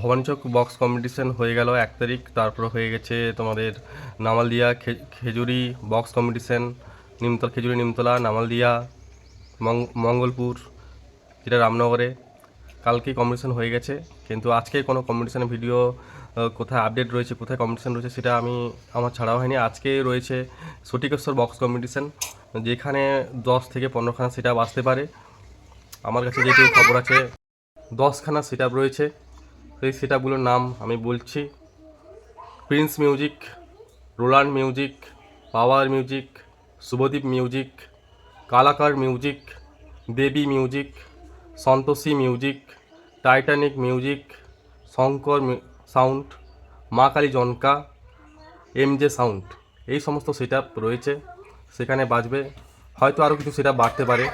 Bhabanichak box competition হয়ে গেল এক তারিখ। তারপর হয়ে গেছে তোমাদের নামালদিয়া খেজুরি বক্স কম্পিটিশন নিমতলা, খেজুরি নিমতলা, নামালদিয়া মঙ্গলপুর, যেটা রামনগরে। কালকেই কম্পিটিশন হয়ে গেছে, কিন্তু আজকে কোনো কম্পিটিশনের ভিডিও কোথায় আপডেট রয়েছে, কোথায় কম্পিটিশন রয়েছে সেটা আমি, আমার ছাড়াও হয়নি। আজকে রয়েছে সটিকেশ্বর বক্স কম্পিটিশন যেখানে দশ থেকে পনেরোখানা সেট আসতে পারে। আমার কাছে যেটুকু খবর আছে, দশখানা সেট রয়েছে। সেই সেট আপগুলোর নাম আমি বলছি। Prince music Roland music power music Subhadeep music Kalakar music Devi music Santoshi music Titanic music Shankar sound Maa Kali Janka M J sound এই সমস্ত সেট রয়েছে। সেখানে বাজবে। হয়তো আরও কিছু সেট বাড়তে পারে।